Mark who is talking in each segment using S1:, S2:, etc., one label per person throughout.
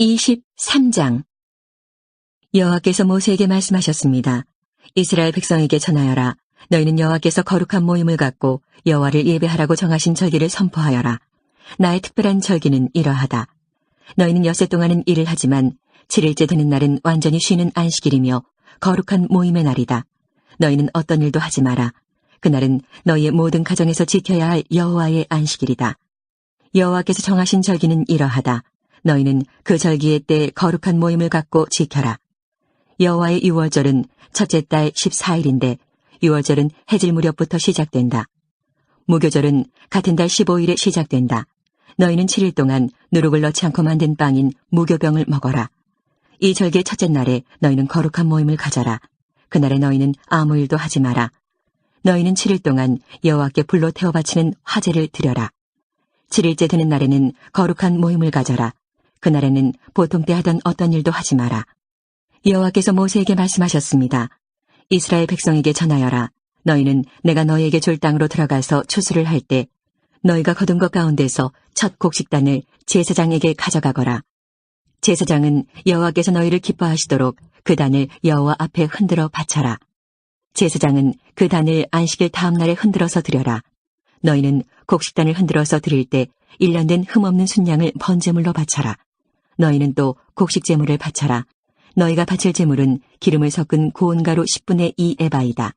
S1: 23장 여호와께서 모세에게 말씀하셨습니다. 이스라엘 백성에게 전하여라. 너희는 여호와께서 거룩한 모임을 갖고 여호와를 예배하라고 정하신 절기를 선포하여라. 나의 특별한 절기는 이러하다. 너희는 여세 동안은 일을 하지만 7일째 되는 날은 완전히 쉬는 안식일이며 거룩한 모임의 날이다. 너희는 어떤 일도 하지 마라. 그날은 너희의 모든 가정에서 지켜야 할 여호와의 안식일이다. 여호와께서 정하신 절기는 이러하다. 너희는 그 절기의 때 거룩한 모임을 갖고 지켜라. 여호와의 유월절은 첫째 달 14일인데 유월절은 해질 무렵부터 시작된다. 무교절은 같은 달 15일에 시작된다. 너희는 7일 동안 누룩을 넣지 않고 만든 빵인 무교병을 먹어라. 이 절기의 첫째 날에 너희는 거룩한 모임을 가져라. 그날에 너희는 아무 일도 하지 마라. 너희는 7일 동안 여호와께 불로 태워 바치는 화제를 드려라. 7일째 되는 날에는 거룩한 모임을 가져라. 그날에는 보통 때 하던 어떤 일도 하지 마라. 여호와께서 모세에게 말씀하셨습니다. 이스라엘 백성에게 전하여라. 너희는 내가 너희에게 줄 땅으로 들어가서 추수를 할 때 너희가 거둔 것 가운데서 첫 곡식단을 제사장에게 가져가거라. 제사장은 여호와께서 너희를 기뻐하시도록 그 단을 여호와 앞에 흔들어 바쳐라. 제사장은 그 단을 안식일 다음 날에 흔들어서 드려라. 너희는 곡식단을 흔들어서 드릴 때 1년 된 흠없는 순양을 번제물로 바쳐라. 너희는 또 곡식 제물을 바쳐라. 너희가 바칠 제물은 기름을 섞은 고운 가루 10분의 2 에바이다.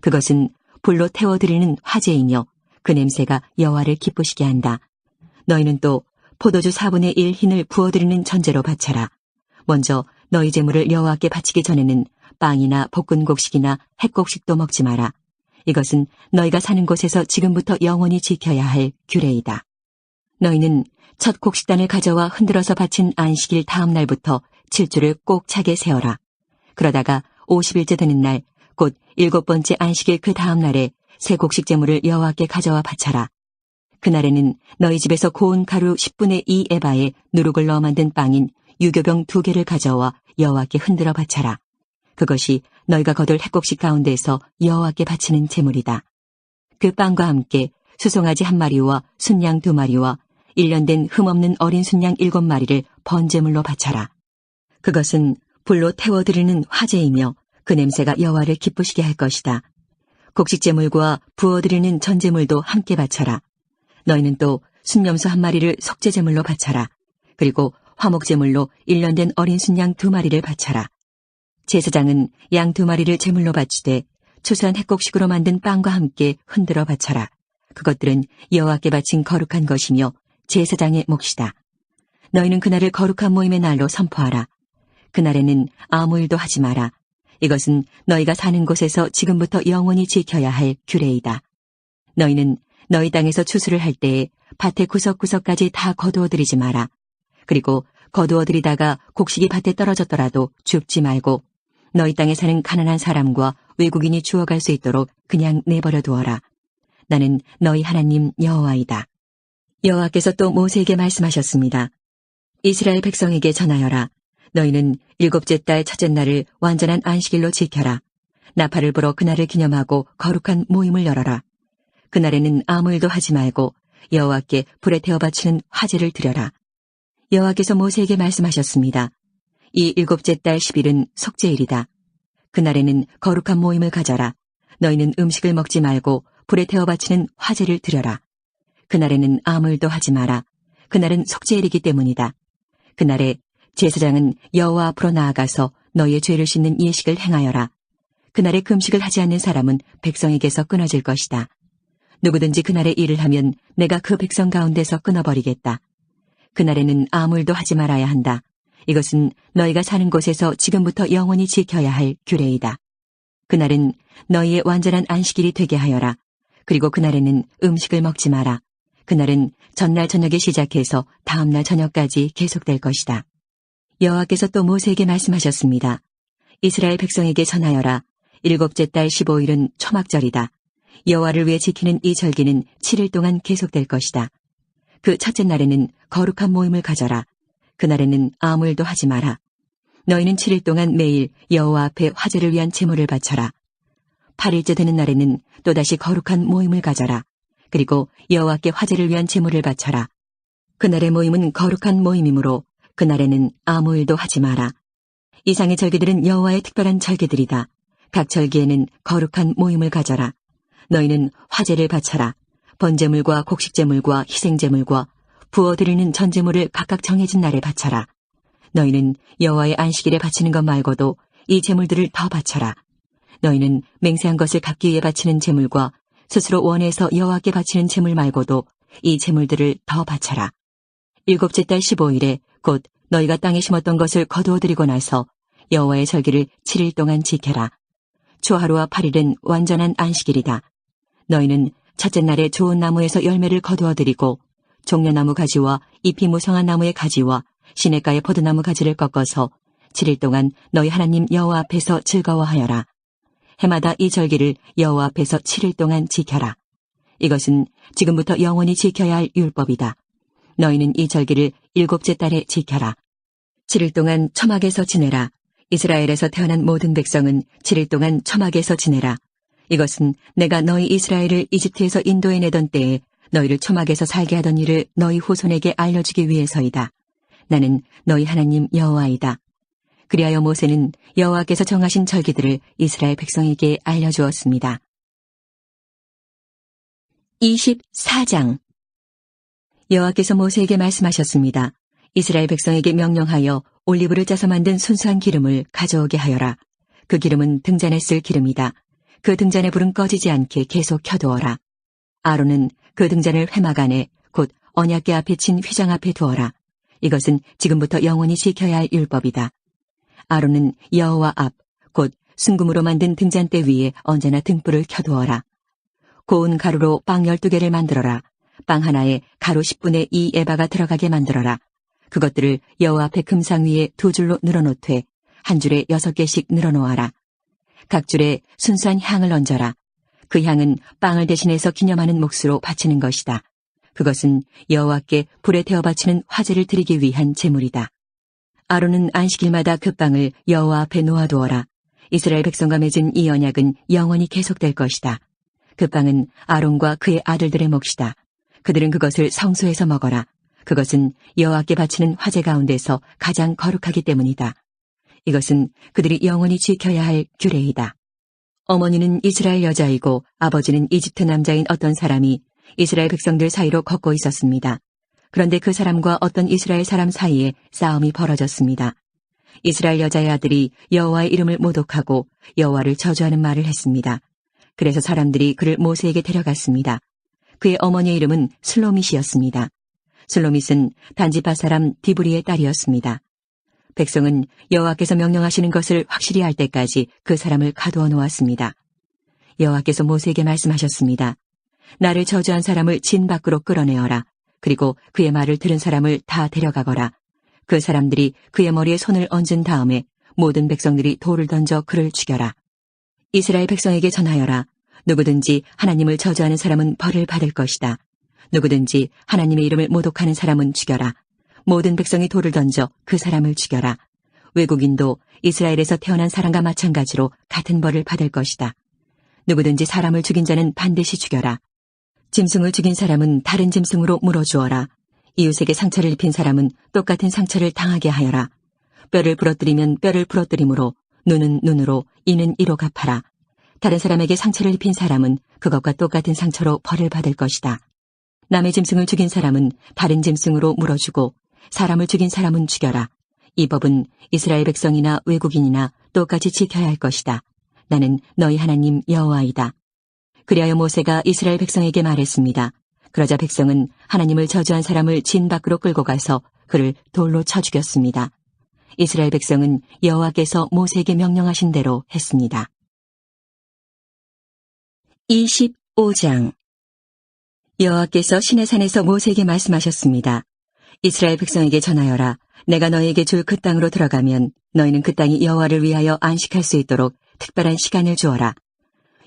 S1: 그것은 불로 태워드리는 화제이며 그 냄새가 여호와를 기쁘시게 한다. 너희는 또 포도주 4분의 1 흰을 부어드리는 전제로 바쳐라. 먼저 너희 제물을 여호와께 바치기 전에는 빵이나 볶은 곡식이나 핵곡식도 먹지 마라. 이것은 너희가 사는 곳에서 지금부터 영원히 지켜야 할 규례이다. 너희는 첫 곡식단을 가져와 흔들어서 바친 안식일 다음 날부터 7주를 꼭 차게 세어라. 그러다가 50일째 되는 날, 곧 일곱 번째 안식일 그 다음 날에 새 곡식 제물을 여호와께 가져와 바쳐라. 그날에는 너희 집에서 고운 가루 10분의 2 에바에 누룩을 넣어 만든 빵인 유교병 두 개를 가져와 여호와께 흔들어 바쳐라. 그것이 너희가 거둘 핵곡식 가운데에서 여호와께 바치는 제물이다. 그 빵과 함께 수송아지 한 마리와 순양 두 마리와 1년 된 흠없는 어린 순양 일곱 마리를 번제물로 바쳐라. 그것은 불로 태워드리는 화제이며 그 냄새가 여호와를 기쁘시게 할 것이다. 곡식제물과 부어드리는 전제물도 함께 바쳐라. 너희는 또 순념수 한 마리를 속죄제물로 바쳐라. 그리고 화목제물로 1년 된 어린 순양 두 마리를 바쳐라. 제사장은 양 두 마리를 제물로 바치되 초선 핵곡식으로 만든 빵과 함께 흔들어 바쳐라. 그것들은 여호와께 바친 거룩한 것이며 제사장의 몫이다. 너희는 그날을 거룩한 모임의 날로 선포하라. 그날에는 아무 일도 하지 마라. 이것은 너희가 사는 곳에서 지금부터 영원히 지켜야 할 규례이다. 너희는 너희 땅에서 추수를 할 때에 밭의 구석구석까지 다 거두어들이지 마라. 그리고 거두어들이다가 곡식이 밭에 떨어졌더라도 줍지 말고 너희 땅에 사는 가난한 사람과 외국인이 주워갈 수 있도록 그냥 내버려 두어라. 나는 너희 하나님 여호와이다. 여호와께서 또 모세에게 말씀하셨습니다. 이스라엘 백성에게 전하여라. 너희는 일곱째 달 첫째 날을 완전한 안식일로 지켜라. 나팔을 불어 그날을 기념하고 거룩한 모임을 열어라. 그날에는 아무 일도 하지 말고 여호와께 불에 태워 바치는 화제를 드려라. 여호와께서 모세에게 말씀하셨습니다. 이 일곱째 달 10일은 속죄일이다. 그날에는 거룩한 모임을 가져라. 너희는 음식을 먹지 말고 불에 태워 바치는 화제를 드려라. 그날에는 아무 일도 하지 마라. 그날은 속죄일이기 때문이다. 그날에 제사장은 여호와 앞으로 나아가서 너희의 죄를 씻는 예식을 행하여라. 그날에 금식을 하지 않는 사람은 백성에게서 끊어질 것이다. 누구든지 그날에 일을 하면 내가 그 백성 가운데서 끊어버리겠다. 그날에는 아무 일도 하지 말아야 한다. 이것은 너희가 사는 곳에서 지금부터 영원히 지켜야 할 규례이다. 그날은 너희의 완전한 안식일이 되게 하여라. 그리고 그날에는 음식을 먹지 마라. 그날은 전날 저녁에 시작해서 다음날 저녁까지 계속될 것이다. 여호와께서 또 모세에게 말씀하셨습니다. 이스라엘 백성에게 전하여라. 일곱째 달 15일은 초막절이다. 여호와를 위해 지키는 이 절기는 7일 동안 계속될 것이다. 그 첫째 날에는 거룩한 모임을 가져라. 그날에는 아무 일도 하지 마라. 너희는 7일 동안 매일 여호와 앞에 화제를 위한 제물을 바쳐라. 8일째 되는 날에는 또다시 거룩한 모임을 가져라. 그리고 여호와께 화제를 위한 제물을 바쳐라. 그날의 모임은 거룩한 모임이므로 그날에는 아무 일도 하지 마라. 이상의 절기들은 여호와의 특별한 절기들이다. 각 절기에는 거룩한 모임을 가져라. 너희는 화제를 바쳐라. 번제물과 곡식제물과 희생제물과 부어드리는 전제물을 각각 정해진 날에 바쳐라. 너희는 여호와의 안식일에 바치는 것 말고도 이 제물들을 더 바쳐라. 너희는 맹세한 것을 갚기 위해 바치는 제물과 스스로 원해서 여호와께 바치는 제물 말고도 이 제물들을 더 바쳐라. 일곱째 달 15일에 곧 너희가 땅에 심었던 것을 거두어들이고 나서 여호와의 절기를 7일 동안 지켜라. 초하루와 8일은 완전한 안식일이다. 너희는 첫째 날에 좋은 나무에서 열매를 거두어들이고 종려나무 가지와 잎이 무성한 나무의 가지와 시냇가의 포도나무 가지를 꺾어서 7일 동안 너희 하나님 여호와 앞에서 즐거워하여라. 해마다 이 절기를 여호와 앞에서 7일 동안 지켜라. 이것은 지금부터 영원히 지켜야 할 율법이다. 너희는 이 절기를 일곱째 달에 지켜라. 7일 동안 처막에서 지내라. 이스라엘에서 태어난 모든 백성은 7일 동안 처막에서 지내라. 이것은 내가 너희 이스라엘을 이집트에서 인도해내던 때에 너희를 초막에서 살게 하던 일을 너희 후손에게 알려주기 위해서이다. 나는 너희 하나님 여호와이다. 그리하여 모세는 여호와께서 정하신 절기들을 이스라엘 백성에게 알려주었습니다. 24장 여호와께서 모세에게 말씀하셨습니다. 이스라엘 백성에게 명령하여 올리브를 짜서 만든 순수한 기름을 가져오게 하여라. 그 기름은 등잔에 쓸 기름이다. 그 등잔의 불은 꺼지지 않게 계속 켜두어라. 아론은 그 등잔을 회막 안에 곧 언약계 앞에 친 휘장 앞에 두어라. 이것은 지금부터 영원히 지켜야 할 율법이다. 아론은 여호와 앞, 곧 순금으로 만든 등잔대 위에 언제나 등불을 켜두어라. 고운 가루로 빵 12개를 만들어라. 빵 하나에 가루 10분의 2 에바가 들어가게 만들어라. 그것들을 여호와 앞에 금상 위에 두 줄로 늘어놓되 한 줄에 여섯 개씩 늘어놓아라. 각 줄에 순수한 향을 얹어라. 그 향은 빵을 대신해서 기념하는 몫으로 바치는 것이다. 그것은 여호와께 불에 태워 바치는 화제를 드리기 위한 제물이다. 아론은 안식일마다 그 빵을 여호와 앞에 놓아두어라. 이스라엘 백성과 맺은 이 언약은 영원히 계속될 것이다. 그 빵은 아론과 그의 아들들의 몫이다. 그들은 그것을 성소에서 먹어라. 그것은 여호와께 바치는 화제 가운데서 가장 거룩하기 때문이다. 이것은 그들이 영원히 지켜야 할 규례이다. 어머니는 이스라엘 여자이고 아버지는 이집트 남자인 어떤 사람이 이스라엘 백성들 사이로 걷고 있었습니다. 그런데 그 사람과 어떤 이스라엘 사람 사이에 싸움이 벌어졌습니다. 이스라엘 여자의 아들이 여호와의 이름을 모독하고 여호와를 저주하는 말을 했습니다. 그래서 사람들이 그를 모세에게 데려갔습니다. 그의 어머니의 이름은 슬로밋이었습니다. 슬로밋은 단지파 사람 디브리의 딸이었습니다. 백성은 여호와께서 명령하시는 것을 확실히 알 때까지 그 사람을 가두어 놓았습니다. 여호와께서 모세에게 말씀하셨습니다. 나를 저주한 사람을 진 밖으로 끌어내어라. 그리고 그의 말을 들은 사람을 다 데려가거라. 그 사람들이 그의 머리에 손을 얹은 다음에 모든 백성들이 돌을 던져 그를 죽여라. 이스라엘 백성에게 전하여라. 누구든지 하나님을 저주하는 사람은 벌을 받을 것이다. 누구든지 하나님의 이름을 모독하는 사람은 죽여라. 모든 백성이 돌을 던져 그 사람을 죽여라. 외국인도 이스라엘에서 태어난 사람과 마찬가지로 같은 벌을 받을 것이다. 누구든지 사람을 죽인 자는 반드시 죽여라. 짐승을 죽인 사람은 다른 짐승으로 물어주어라. 이웃에게 상처를 입힌 사람은 똑같은 상처를 당하게 하여라. 뼈를 부러뜨리면 뼈를 부러뜨림으로 눈은 눈으로 이는 이로 갚아라. 다른 사람에게 상처를 입힌 사람은 그것과 똑같은 상처로 벌을 받을 것이다. 남의 짐승을 죽인 사람은 다른 짐승으로 물어주고 사람을 죽인 사람은 죽여라. 이 법은 이스라엘 백성이나 외국인이나 똑같이 지켜야 할 것이다. 나는 너희 하나님 여호와이다. 그리하여 모세가 이스라엘 백성에게 말했습니다. 그러자 백성은 하나님을 저주한 사람을 진 밖으로 끌고 가서 그를 돌로 쳐 죽였습니다. 이스라엘 백성은 여호와께서 모세에게 명령하신 대로 했습니다. 25장 여호와께서 시내산에서 모세에게 말씀하셨습니다. 이스라엘 백성에게 전하여라. 내가 너에게 줄 그 땅으로 들어가면 너희는 그 땅이 여호와를 위하여 안식할 수 있도록 특별한 시간을 주어라.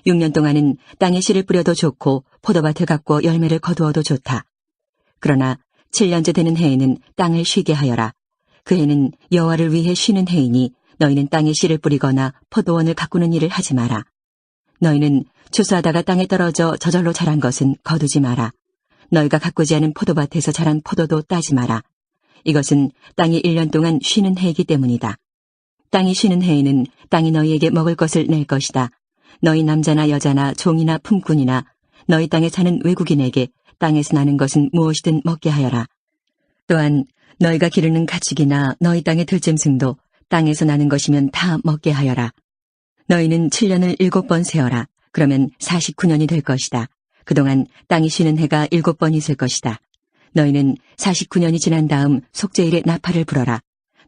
S1: 6년 동안은 땅에 씨를 뿌려도 좋고 포도밭을 갖고 열매를 거두어도 좋다. 그러나 7년째 되는 해에는 땅을 쉬게 하여라. 그 해는 여호와를 위해 쉬는 해이니 너희는 땅에 씨를 뿌리거나 포도원을 가꾸는 일을 하지 마라. 너희는 추수하다가 땅에 떨어져 저절로 자란 것은 거두지 마라. 너희가 가꾸지 않은 포도밭에서 자란 포도도 따지 마라. 이것은 땅이 1년 동안 쉬는 해이기 때문이다. 땅이 쉬는 해에는 땅이 너희에게 먹을 것을 낼 것이다. 너희 남자나 여자나 종이나 품꾼이나 너희 땅에 사는 외국인에게 땅에서 나는 것은 무엇이든 먹게 하여라. 또한 너희가 기르는 가축이나 너희 땅의 들짐승도 땅에서 나는 것이면 다 먹게 하여라. 너희는 7년을 7번 세어라. 그러면 49년이 될 것이다. 그동안 땅이 쉬는 해가 7번 있을 것이다. 너희는 49년이 지난 다음 속죄일에 나팔을 불어라.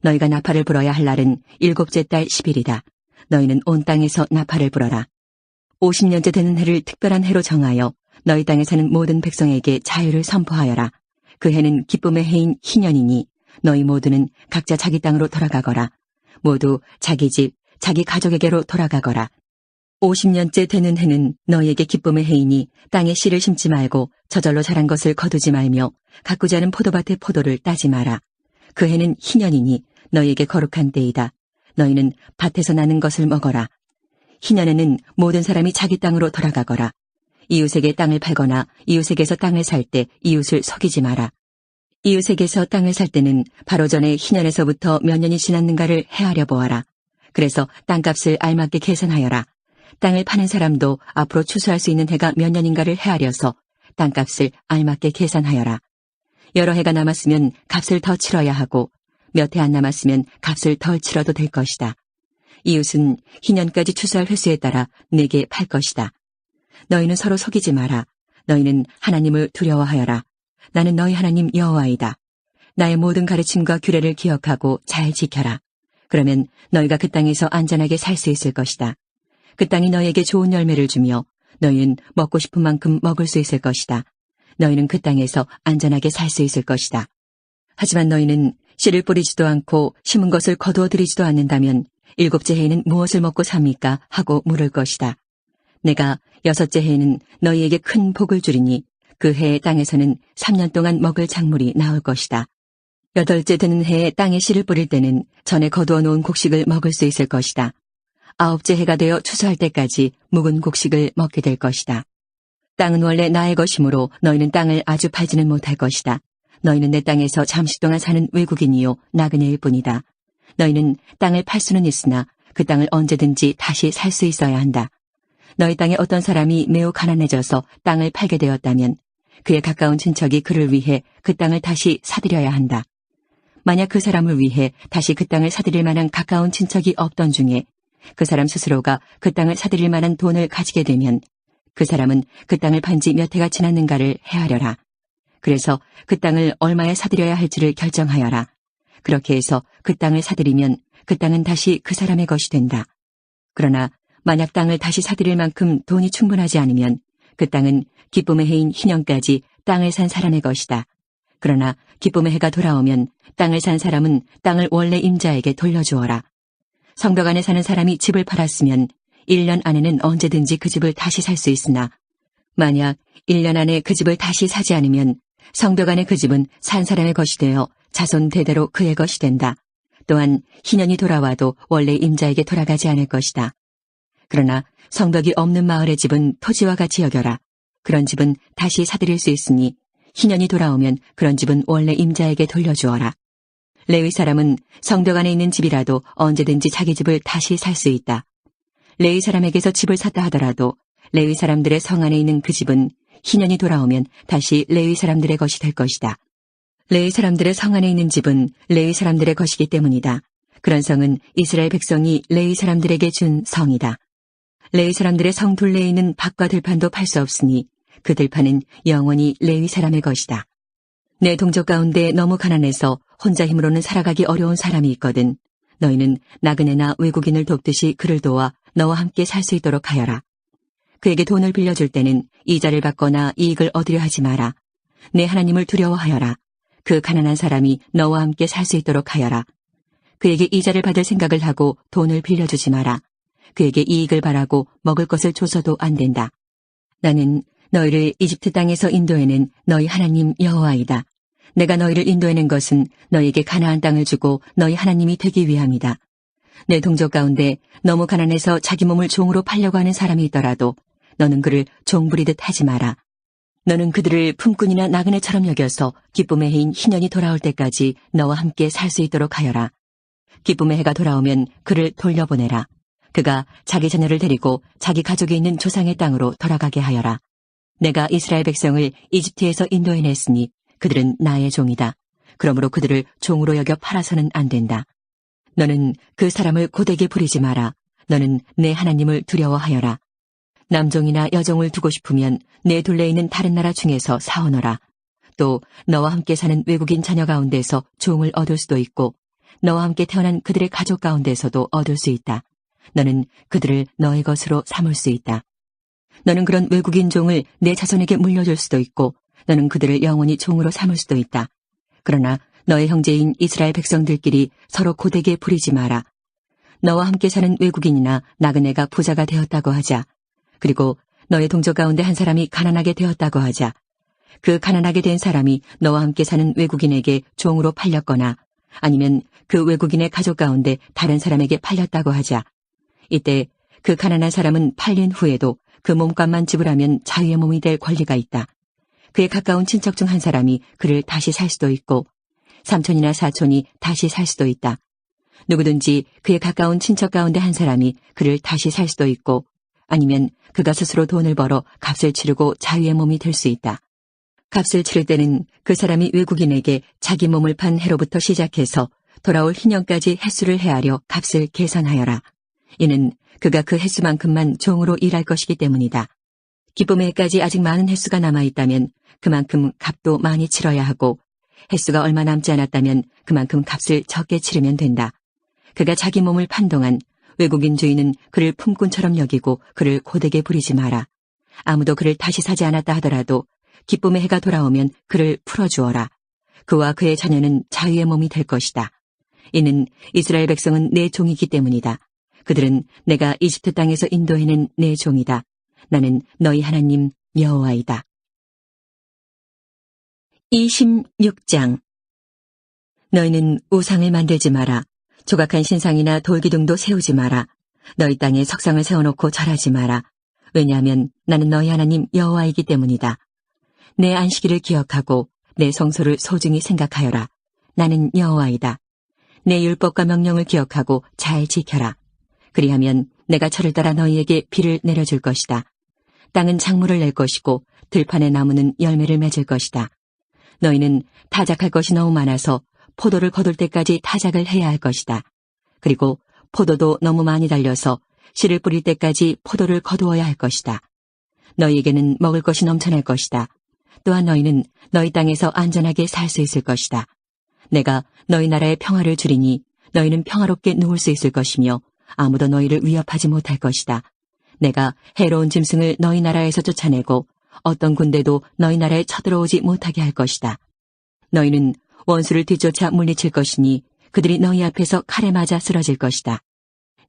S1: 너희가 나팔을 불어야 할 날은 일곱째 달 10일이다. 너희는 온 땅에서 나팔을 불어라. 50년째 되는 해를 특별한 해로 정하여 너희 땅에 사는 모든 백성에게 자유를 선포하여라. 그 해는 기쁨의 해인 희년이니 너희 모두는 각자 자기 땅으로 돌아가거라. 모두 자기 집, 자기 가족에게로 돌아가거라. 50년째 되는 해는 너희에게 기쁨의 해이니 땅에 씨를 심지 말고 저절로 자란 것을 거두지 말며 가꾸지 않은 포도밭의 포도를 따지 마라. 그 해는 희년이니 너희에게 거룩한 때이다. 너희는 밭에서 나는 것을 먹어라. 희년에는 모든 사람이 자기 땅으로 돌아가거라. 이웃에게 땅을 팔거나 이웃에게서 땅을 살 때 이웃을 속이지 마라. 이웃에게서 땅을 살 때는 바로 전에 희년에서부터 몇 년이 지났는가를 헤아려 보아라. 그래서 땅값을 알맞게 계산하여라. 땅을 파는 사람도 앞으로 추수할 수 있는 해가 몇 년인가를 헤아려서 땅값을 알맞게 계산하여라. 여러 해가 남았으면 값을 더 치러야 하고 몇 해 안 남았으면 값을 덜 치러도 될 것이다. 이웃은 희년까지 추수할 횟수에 따라 내게 팔 것이다. 너희는 서로 속이지 마라. 너희는 하나님을 두려워하여라. 나는 너희 하나님 여호와이다. 나의 모든 가르침과 규례를 기억하고 잘 지켜라. 그러면 너희가 그 땅에서 안전하게 살 수 있을 것이다. 그 땅이 너희에게 좋은 열매를 주며 너희는 먹고 싶은 만큼 먹을 수 있을 것이다. 너희는 그 땅에서 안전하게 살 수 있을 것이다. 하지만 너희는 씨를 뿌리지도 않고 심은 것을 거두어 들이지도 않는다면 일곱째 해에는 무엇을 먹고 삽니까? 하고 물을 것이다. 내가 여섯째 해에는 너희에게 큰 복을 주리니 그 해의 땅에서는 3년 동안 먹을 작물이 나올 것이다. 여덟째 되는 해에 땅에 씨를 뿌릴 때는 전에 거두어 놓은 곡식을 먹을 수 있을 것이다. 아홉째 해가 되어 추수할 때까지 묵은 곡식을 먹게 될 것이다. 땅은 원래 나의 것이므로 너희는 땅을 아주 팔지는 못할 것이다. 너희는 내 땅에서 잠시 동안 사는 외국인이요 나그네일 뿐이다. 너희는 땅을 팔 수는 있으나 그 땅을 언제든지 다시 살 수 있어야 한다. 너희 땅에 어떤 사람이 매우 가난해져서 땅을 팔게 되었다면 그의 가까운 친척이 그를 위해 그 땅을 다시 사들여야 한다. 만약 그 사람을 위해 다시 그 땅을 사들일 만한 가까운 친척이 없던 중에 그 사람 스스로가 그 땅을 사들일 만한 돈을 가지게 되면 그 사람은 그 땅을 판 지 몇 해가 지났는가를 헤아려라. 그래서 그 땅을 얼마에 사들여야 할지를 결정하여라. 그렇게 해서 그 땅을 사들이면 그 땅은 다시 그 사람의 것이 된다. 그러나 만약 땅을 다시 사들일 만큼 돈이 충분하지 않으면 그 땅은 기쁨의 해인 희년까지 땅을 산 사람의 것이다. 그러나 기쁨의 해가 돌아오면 땅을 산 사람은 땅을 원래 임자에게 돌려주어라. 성벽 안에 사는 사람이 집을 팔았으면 1년 안에는 언제든지 그 집을 다시 살 수 있으나 만약 1년 안에 그 집을 다시 사지 않으면 성벽 안에 그 집은 산 사람의 것이 되어 자손 대대로 그의 것이 된다. 또한 희년이 돌아와도 원래 임자에게 돌아가지 않을 것이다. 그러나 성벽이 없는 마을의 집은 토지와 같이 여겨라. 그런 집은 다시 사들일 수 있으니 희년이 돌아오면 그런 집은 원래 임자에게 돌려주어라. 레위 사람은 성벽 안에 있는 집이라도 언제든지 자기 집을 다시 살 수 있다. 레위 사람에게서 집을 샀다 하더라도 레위 사람들의 성 안에 있는 그 집은 희년이 돌아오면 다시 레위 사람들의 것이 될 것이다. 레위 사람들의 성 안에 있는 집은 레위 사람들의 것이기 때문이다. 그런 성은 이스라엘 백성이 레위 사람들에게 준 성이다. 레위 사람들의 성 둘레에 있는 밭과 들판도 팔 수 없으니 그 들판은 영원히 레위 사람의 것이다. 내 동족 가운데 너무 가난해서 혼자 힘으로는 살아가기 어려운 사람이 있거든. 너희는 나그네나 외국인을 돕듯이 그를 도와 너와 함께 살 수 있도록 하여라. 그에게 돈을 빌려줄 때는 이자를 받거나 이익을 얻으려 하지 마라. 내 하나님을 두려워하여라. 그 가난한 사람이 너와 함께 살 수 있도록 하여라. 그에게 이자를 받을 생각을 하고 돈을 빌려주지 마라. 그에게 이익을 바라고 먹을 것을 줘서도 안 된다. 나는 너희를 이집트 땅에서 인도해낸 너희 하나님 여호와이다. 내가 너희를 인도해낸 것은 너희에게 가나안 땅을 주고 너희 하나님이 되기 위함이다. 내 동족 가운데 너무 가난해서 자기 몸을 종으로 팔려고 하는 사람이 있더라도 너는 그를 종 부리듯 하지 마라. 너는 그들을 품꾼이나 나그네처럼 여겨서 기쁨의 해인 희년이 돌아올 때까지 너와 함께 살 수 있도록 하여라. 기쁨의 해가 돌아오면 그를 돌려보내라. 그가 자기 자녀를 데리고 자기 가족이 있는 조상의 땅으로 돌아가게 하여라. 내가 이스라엘 백성을 이집트에서 인도해냈으니 그들은 나의 종이다. 그러므로 그들을 종으로 여겨 팔아서는 안 된다. 너는 그 사람을 고되게 부리지 마라. 너는 내 하나님을 두려워하여라. 남종이나 여종을 두고 싶으면 내 둘레 있는 다른 나라 중에서 사오너라. 또 너와 함께 사는 외국인 자녀 가운데서 종을 얻을 수도 있고 너와 함께 태어난 그들의 가족 가운데서도 얻을 수 있다. 너는 그들을 너의 것으로 삼을 수 있다. 너는 그런 외국인 종을 내 자손에게 물려줄 수도 있고 너는 그들을 영원히 종으로 삼을 수도 있다. 그러나 너의 형제인 이스라엘 백성들끼리 서로 고되게 부리지 마라. 너와 함께 사는 외국인이나 나그네가 부자가 되었다고 하자. 그리고 너의 동족 가운데 한 사람이 가난하게 되었다고 하자. 그 가난하게 된 사람이 너와 함께 사는 외국인에게 종으로 팔렸거나 아니면 그 외국인의 가족 가운데 다른 사람에게 팔렸다고 하자. 이때 그 가난한 사람은 팔린 후에도 그 몸값만 지불하면 자유의 몸이 될 권리가 있다. 그의 가까운 친척 중 한 사람이 그를 다시 살 수도 있고 삼촌이나 사촌이 다시 살 수도 있다. 누구든지 그의 가까운 친척 가운데 한 사람이 그를 다시 살 수도 있고 아니면 그가 스스로 돈을 벌어 값을 치르고 자유의 몸이 될 수 있다. 값을 치를 때는 그 사람이 외국인에게 자기 몸을 판 해로부터 시작해서 돌아올 희년까지 횟수를 헤아려 값을 계산하여라. 이는 그가 그 횟수만큼만 종으로 일할 것이기 때문이다. 기쁨의 해까지 아직 많은 횟수가 남아있다면 그만큼 값도 많이 치러야 하고 횟수가 얼마 남지 않았다면 그만큼 값을 적게 치르면 된다. 그가 자기 몸을 판 동안 외국인 주인은 그를 품꾼처럼 여기고 그를 고되게 부리지 마라. 아무도 그를 다시 사지 않았다 하더라도 기쁨의 해가 돌아오면 그를 풀어주어라. 그와 그의 자녀는 자유의 몸이 될 것이다. 이는 이스라엘 백성은 내 종이기 때문이다. 그들은 내가 이집트 땅에서 인도해낸 내 종이다. 나는 너희 하나님 여호와이다. 26장 너희는 우상을 만들지 마라. 조각한 신상이나 돌기둥도 세우지 마라. 너희 땅에 석상을 세워놓고 절하지 마라. 왜냐하면 나는 너희 하나님 여호와이기 때문이다. 내 안식일을 기억하고 내 성소를 소중히 생각하여라. 나는 여호와이다. 내 율법과 명령을 기억하고 잘 지켜라. 그리하면 내가 철을 따라 너희에게 비를 내려줄 것이다. 땅은 작물을 낼 것이고 들판의 나무는 열매를 맺을 것이다. 너희는 타작할 것이 너무 많아서 포도를 거둘 때까지 타작을 해야 할 것이다. 그리고 포도도 너무 많이 달려서 씨를 뿌릴 때까지 포도를 거두어야 할 것이다. 너희에게는 먹을 것이 넘쳐날 것이다. 또한 너희는 너희 땅에서 안전하게 살 수 있을 것이다. 내가 너희 나라의 평화를 주리니 너희는 평화롭게 누울 수 있을 것이며 아무도 너희를 위협하지 못할 것이다. 내가 해로운 짐승을 너희 나라에서 쫓아내고 어떤 군대도 너희 나라에 쳐들어오지 못하게 할 것이다. 너희는 원수를 뒤쫓아 물리칠 것이니 그들이 너희 앞에서 칼에 맞아 쓰러질 것이다.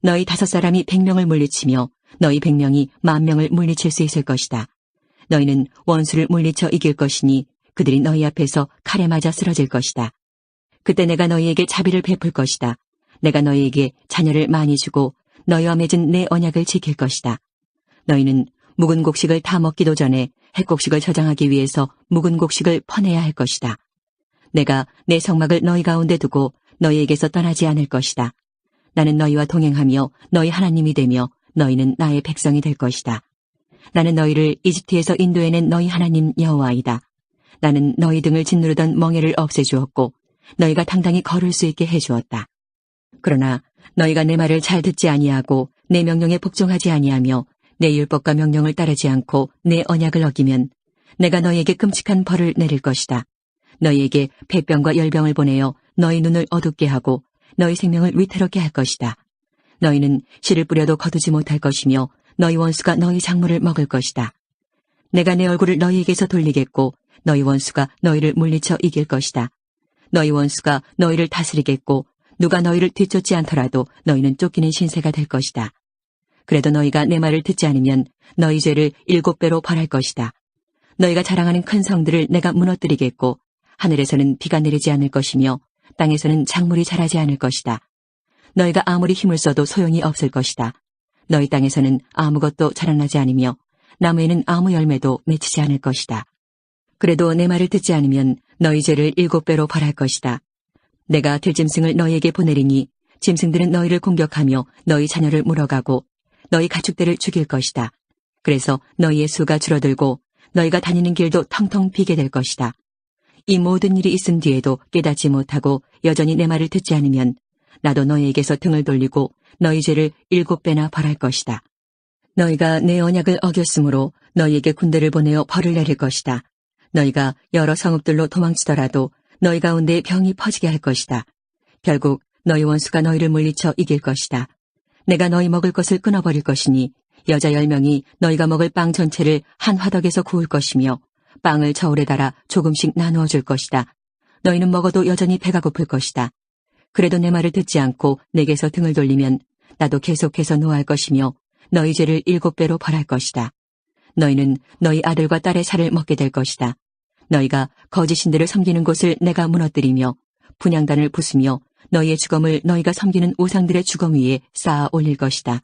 S1: 너희 다섯 사람이 백 명을 물리치며 너희 백 명이 만 명을 물리칠 수 있을 것이다. 너희는 원수를 물리쳐 이길 것이니 그들이 너희 앞에서 칼에 맞아 쓰러질 것이다. 그때 내가 너희에게 자비를 베풀 것이다. 내가 너희에게 자녀를 많이 주고 너희와 맺은 내 언약을 지킬 것이다. 너희는 묵은 곡식을 다 먹기도 전에 핵곡식을 저장하기 위해서 묵은 곡식을 퍼내야 할 것이다. 내가 내 성막을 너희 가운데 두고 너희에게서 떠나지 않을 것이다. 나는 너희와 동행하며 너희 하나님이 되며 너희는 나의 백성이 될 것이다. 나는 너희를 이집트에서 인도해낸 너희 하나님 여호와이다. 나는 너희 등을 짓누르던 멍에를 없애주었고 너희가 당당히 걸을 수 있게 해주었다. 그러나 너희가 내 말을 잘 듣지 아니하고 내 명령에 복종하지 아니하며 내 율법과 명령을 따르지 않고 내 언약을 어기면 내가 너희에게 끔찍한 벌을 내릴 것이다. 너희에게 폐병과 열병을 보내어 너희 눈을 어둡게 하고 너희 생명을 위태롭게 할 것이다. 너희는 씨를 뿌려도 거두지 못할 것이며 너희 원수가 너희 작물을 먹을 것이다. 내가 내 얼굴을 너희에게서 돌리겠고 너희 원수가 너희를 물리쳐 이길 것이다. 너희 원수가 너희를 다스리겠고 누가 너희를 뒤쫓지 않더라도 너희는 쫓기는 신세가 될 것이다. 그래도 너희가 내 말을 듣지 않으면 너희 죄를 일곱 배로 벌할 것이다. 너희가 자랑하는 큰 성들을 내가 무너뜨리겠고 하늘에서는 비가 내리지 않을 것이며 땅에서는 작물이 자라지 않을 것이다. 너희가 아무리 힘을 써도 소용이 없을 것이다. 너희 땅에서는 아무것도 자라나지 않으며 나무에는 아무 열매도 맺히지 않을 것이다. 그래도 내 말을 듣지 않으면 너희 죄를 일곱 배로 벌할 것이다. 내가 들짐승을 너희에게 보내리니 짐승들은 너희를 공격하며 너희 자녀를 물어가고 너희 가축들을 죽일 것이다. 그래서 너희의 수가 줄어들고 너희가 다니는 길도 텅텅 비게 될 것이다. 이 모든 일이 있은 뒤에도 깨닫지 못하고 여전히 내 말을 듣지 않으면 나도 너희에게서 등을 돌리고 너희 죄를 일곱 배나 벌할 것이다. 너희가 내 언약을 어겼으므로 너희에게 군대를 보내어 벌을 내릴 것이다. 너희가 여러 성읍들로 도망치더라도 너희 가운데 병이 퍼지게 할 것이다. 결국 너희 원수가 너희를 물리쳐 이길 것이다. 내가 너희 먹을 것을 끊어버릴 것이니 여자 열 명이 너희가 먹을 빵 전체를 한 화덕에서 구울 것이며 빵을 저울에 달아 조금씩 나누어 줄 것이다. 너희는 먹어도 여전히 배가 고플 것이다. 그래도 내 말을 듣지 않고 내게서 등을 돌리면 나도 계속해서 노할 것이며 너희 죄를 일곱 배로 벌할 것이다. 너희는 너희 아들과 딸의 살을 먹게 될 것이다. 너희가 거짓 신들을 섬기는 곳을 내가 무너뜨리며 분양단을 부수며 너희의 주검을 너희가 섬기는 우상들의 주검 위에 쌓아 올릴 것이다.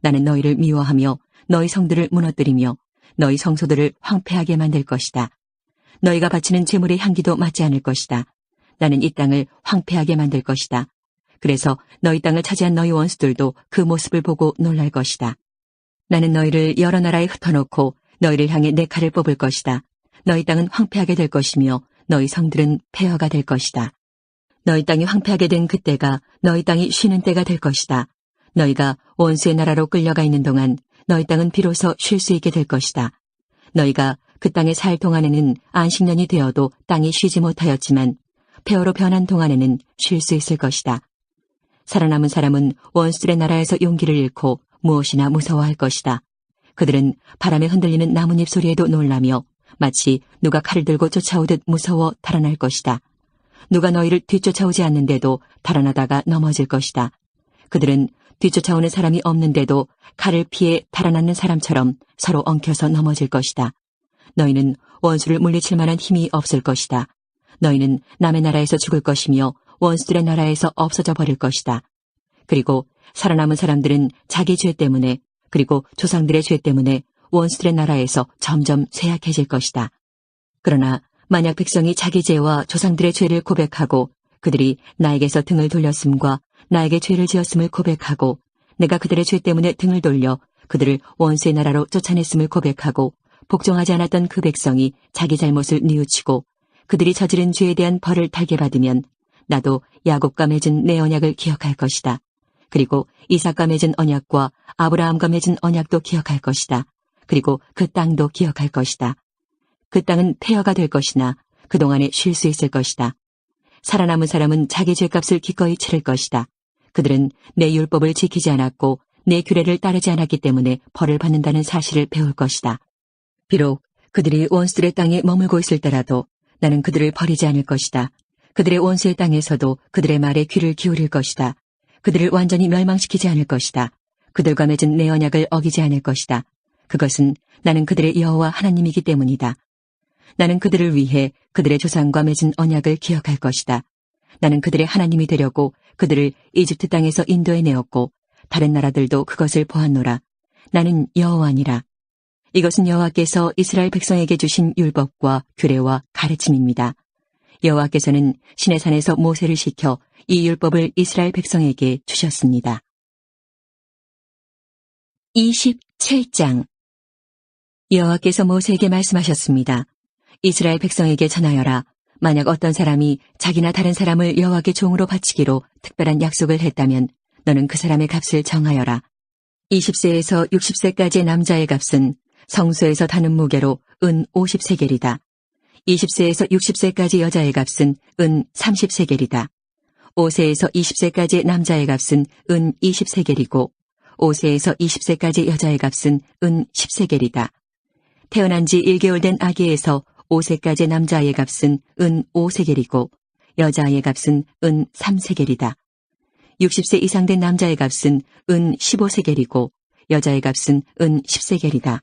S1: 나는 너희를 미워하며 너희 성들을 무너뜨리며 너희 성소들을 황폐하게 만들 것이다. 너희가 바치는 제물의 향기도 맞지 않을 것이다. 나는 이 땅을 황폐하게 만들 것이다. 그래서 너희 땅을 차지한 너희 원수들도 그 모습을 보고 놀랄 것이다. 나는 너희를 여러 나라에 흩어놓고 너희를 향해 내 칼을 뽑을 것이다. 너희 땅은 황폐하게 될 것이며 너희 성들은 폐허가 될 것이다. 너희 땅이 황폐하게 된 그때가 너희 땅이 쉬는 때가 될 것이다. 너희가 원수의 나라로 끌려가 있는 동안 너희 땅은 비로소 쉴 수 있게 될 것이다. 너희가 그 땅에 살 동안에는 안식년이 되어도 땅이 쉬지 못하였지만 폐허로 변한 동안에는 쉴 수 있을 것이다. 살아남은 사람은 원수들의 나라에서 용기를 잃고 무엇이나 무서워할 것이다. 그들은 바람에 흔들리는 나뭇잎 소리에도 놀라며 마치 누가 칼을 들고 쫓아오듯 무서워 달아날 것이다. 누가 너희를 뒤쫓아오지 않는데도 달아나다가 넘어질 것이다. 그들은 뒤쫓아오는 사람이 없는데도 칼을 피해 달아나는 사람처럼 서로 엉켜서 넘어질 것이다. 너희는 원수를 물리칠 만한 힘이 없을 것이다. 너희는 남의 나라에서 죽을 것이며 원수들의 나라에서 없어져 버릴 것이다. 그리고 살아남은 사람들은 자기 죄 때문에 그리고 조상들의 죄 때문에 원수들의 나라에서 점점 쇠약해질 것이다. 그러나 만약 백성이 자기 죄와 조상들의 죄를 고백하고 그들이 나에게서 등을 돌렸음과 나에게 죄를 지었음을 고백하고 내가 그들의 죄 때문에 등을 돌려 그들을 원수의 나라로 쫓아냈음을 고백하고 복종하지 않았던 그 백성이 자기 잘못을 뉘우치고 그들이 저지른 죄에 대한 벌을 달게 받으면 나도 야곱과 맺은 내 언약을 기억할 것이다. 그리고 이삭과 맺은 언약과 아브라함과 맺은 언약도 기억할 것이다. 그리고 그 땅도 기억할 것이다. 그 땅은 폐허가 될 것이나 그동안에 쉴 수 있을 것이다. 살아남은 사람은 자기 죄값을 기꺼이 치를 것이다. 그들은 내 율법을 지키지 않았고 내 규례를 따르지 않았기 때문에 벌을 받는다는 사실을 배울 것이다. 비록 그들이 원수들의 땅에 머물고 있을 때라도 나는 그들을 버리지 않을 것이다. 그들의 원수의 땅에서도 그들의 말에 귀를 기울일 것이다. 그들을 완전히 멸망시키지 않을 것이다. 그들과 맺은 내 언약을 어기지 않을 것이다. 그것은 나는 그들의 여호와 하나님이기 때문이다. 나는 그들을 위해 그들의 조상과 맺은 언약을 기억할 것이다. 나는 그들의 하나님이 되려고 그들을 이집트 땅에서 인도해 내었고 다른 나라들도 그것을 보았노라. 나는 여호와니라. 이것은 여호와께서 이스라엘 백성에게 주신 율법과 규례와 가르침입니다. 여호와께서는 신의 산에서 모세를 시켜 이 율법을 이스라엘 백성에게 주셨습니다. 27장 여호와께서 모세에게 말씀하셨습니다. 이스라엘 백성에게 전하여라. 만약 어떤 사람이 자기나 다른 사람을 여호와께 종으로 바치기로 특별한 약속을 했다면 너는 그 사람의 값을 정하여라. 20세에서 60세까지의 남자의 값은 성소에서 다는 무게로 은 50세겔이다. 20세에서 60세까지 여자의 값은 은 30세겔이다. 5세에서 20세까지 남자의 값은 은 20세겔이고 5세에서 20세까지 여자의 값은 은 10세겔이다. 태어난 지 1개월 된 아기에서 5세까지 남자아이의 값은 은 5세겔이고 여자아이의 값은 은 3세겔이다. 60세 이상 된 남자의 값은 은 15세겔이고 여자의 값은 은 10세겔이다.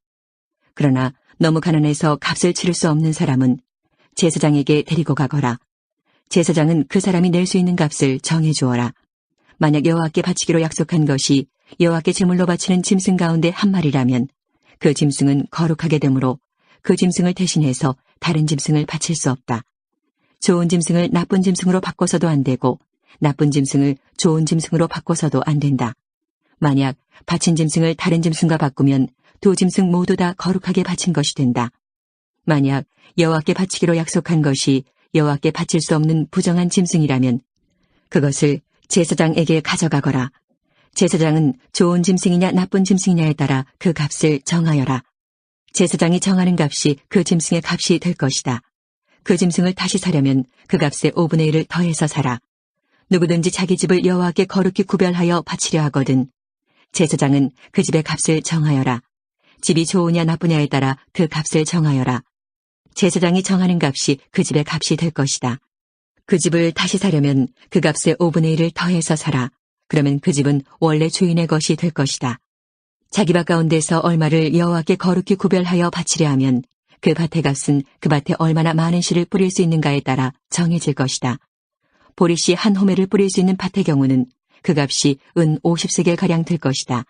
S1: 그러나 너무 가난해서 값을 치를 수 없는 사람은 제사장에게 데리고 가거라. 제사장은 그 사람이 낼 수 있는 값을 정해 주어라. 만약 여호와께 바치기로 약속한 것이 여호와께 제물로 바치는 짐승 가운데 한 마리라면 그 짐승은 거룩하게 되므로 그 짐승을 대신해서 다른 짐승을 바칠 수 없다. 좋은 짐승을 나쁜 짐승으로 바꿔서도 안 되고 나쁜 짐승을 좋은 짐승으로 바꿔서도 안 된다. 만약 바친 짐승을 다른 짐승과 바꾸면 두 짐승 모두 다 거룩하게 바친 것이 된다. 만약 여호와께 바치기로 약속한 것이 여호와께 바칠 수 없는 부정한 짐승이라면 그것을 제사장에게 가져가거라. 제사장은 좋은 짐승이냐 나쁜 짐승이냐에 따라 그 값을 정하여라. 제사장이 정하는 값이 그 짐승의 값이 될 것이다. 그 짐승을 다시 사려면 그 값의 5분의 1을 더해서 사라. 누구든지 자기 집을 여호와께 거룩히 구별하여 바치려 하거든. 제사장은 그 집의 값을 정하여라. 집이 좋으냐 나쁘냐에 따라 그 값을 정하여라. 제사장이 정하는 값이 그 집의 값이 될 것이다. 그 집을 다시 사려면 그 값의 5분의 1을 더해서 사라. 그러면 그 집은 원래 주인의 것이 될 것이다. 자기 밭 가운데서 얼마를 여호와께 거룩히 구별하여 바치려 하면 그 밭의 값은 그 밭에 얼마나 많은 씨를 뿌릴 수 있는가에 따라 정해질 것이다. 보리씨 한 호매를 뿌릴 수 있는 밭의 경우는 그 값이 은 50세겔 가량 될 것이다.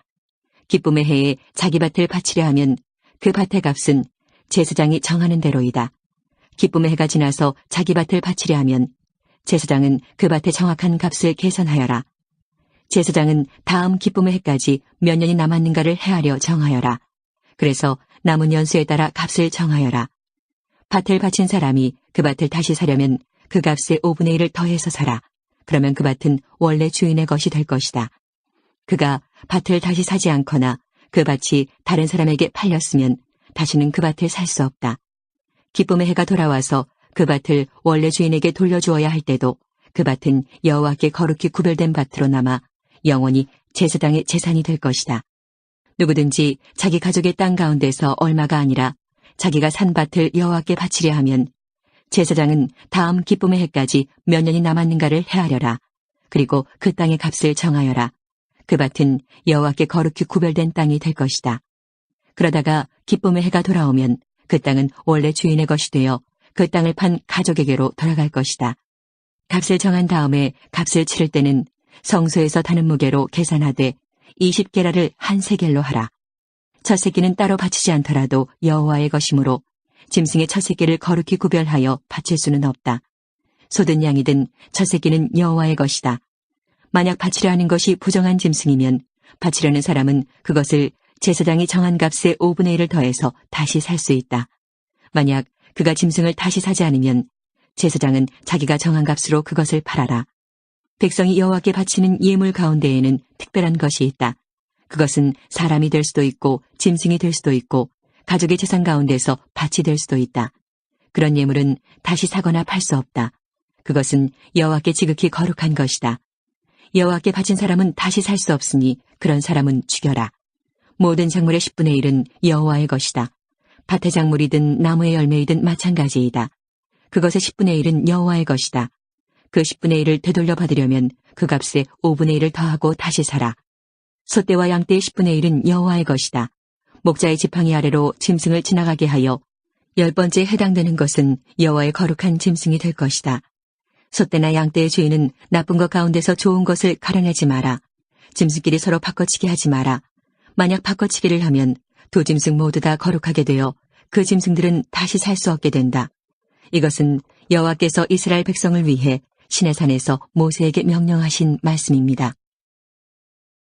S1: 기쁨의 해에 자기 밭을 바치려 하면 그 밭의 값은 제사장이 정하는 대로이다. 기쁨의 해가 지나서 자기 밭을 바치려 하면 제사장은 그 밭의 정확한 값을 계산하여라. 제사장은 다음 기쁨의 해까지 몇 년이 남았는가를 헤아려 정하여라. 그래서 남은 연수에 따라 값을 정하여라. 밭을 바친 사람이 그 밭을 다시 사려면 그 값의 5분의 1을 더해서 사라. 그러면 그 밭은 원래 주인의 것이 될 것이다. 그가 밭을 다시 사지 않거나 그 밭이 다른 사람에게 팔렸으면 다시는 그 밭을 살 수 없다. 기쁨의 해가 돌아와서 그 밭을 원래 주인에게 돌려주어야 할 때도 그 밭은 여호와께 거룩히 구별된 밭으로 남아 영원히 제사장의 재산이 될 것이다. 누구든지 자기 가족의 땅 가운데서 얼마가 아니라 자기가 산 밭을 여호와께 바치려 하면 제사장은 다음 기쁨의 해까지 몇 년이 남았는가를 헤아려라. 그리고 그 땅의 값을 정하여라. 그 밭은 여호와께 거룩히 구별된 땅이 될 것이다. 그러다가 기쁨의 해가 돌아오면 그 땅은 원래 주인의 것이 되어 그 땅을 판 가족에게로 돌아갈 것이다. 값을 정한 다음에 값을 치를 때는 성소에서 다는 무게로 계산하되 20게라를 한 세겔로 하라. 첫 새끼는 따로 바치지 않더라도 여호와의 것이므로 짐승의 첫 새끼를 거룩히 구별하여 바칠 수는 없다. 소든 양이든 첫 새끼는 여호와의 것이다. 만약 바치려 하는 것이 부정한 짐승이면 바치려는 사람은 그것을 제사장이 정한 값의 5분의 1을 더해서 다시 살 수 있다. 만약 그가 짐승을 다시 사지 않으면 제사장은 자기가 정한 값으로 그것을 팔아라. 백성이 여호와께 바치는 예물 가운데에는 특별한 것이 있다. 그것은 사람이 될 수도 있고 짐승이 될 수도 있고 가족의 재산 가운데서 밭이 될 수도 있다. 그런 예물은 다시 사거나 팔 수 없다. 그것은 여호와께 지극히 거룩한 것이다. 여호와께 바친 사람은 다시 살 수 없으니 그런 사람은 죽여라. 모든 작물의 10분의 1은 여호와의 것이다. 밭의 작물이든 나무의 열매이든 마찬가지이다. 그것의 10분의 1은 여호와의 것이다. 그 10분의 1을 되돌려 받으려면 그 값에 5분의 1을 더하고 다시 사라. 소떼와 양떼의 10분의 1은 여호와의 것이다. 목자의 지팡이 아래로 짐승을 지나가게 하여 열 번째 해당되는 것은 여호와의 거룩한 짐승이 될 것이다. 소떼나 양떼의 주인은 나쁜 것 가운데서 좋은 것을 가려내지 마라. 짐승끼리 서로 바꿔치기 하지 마라. 만약 바꿔치기를 하면 두 짐승 모두 다 거룩하게 되어 그 짐승들은 다시 살 수 없게 된다. 이것은 여호와께서 이스라엘 백성을 위해 시내산에서 모세에게 명령하신 말씀입니다.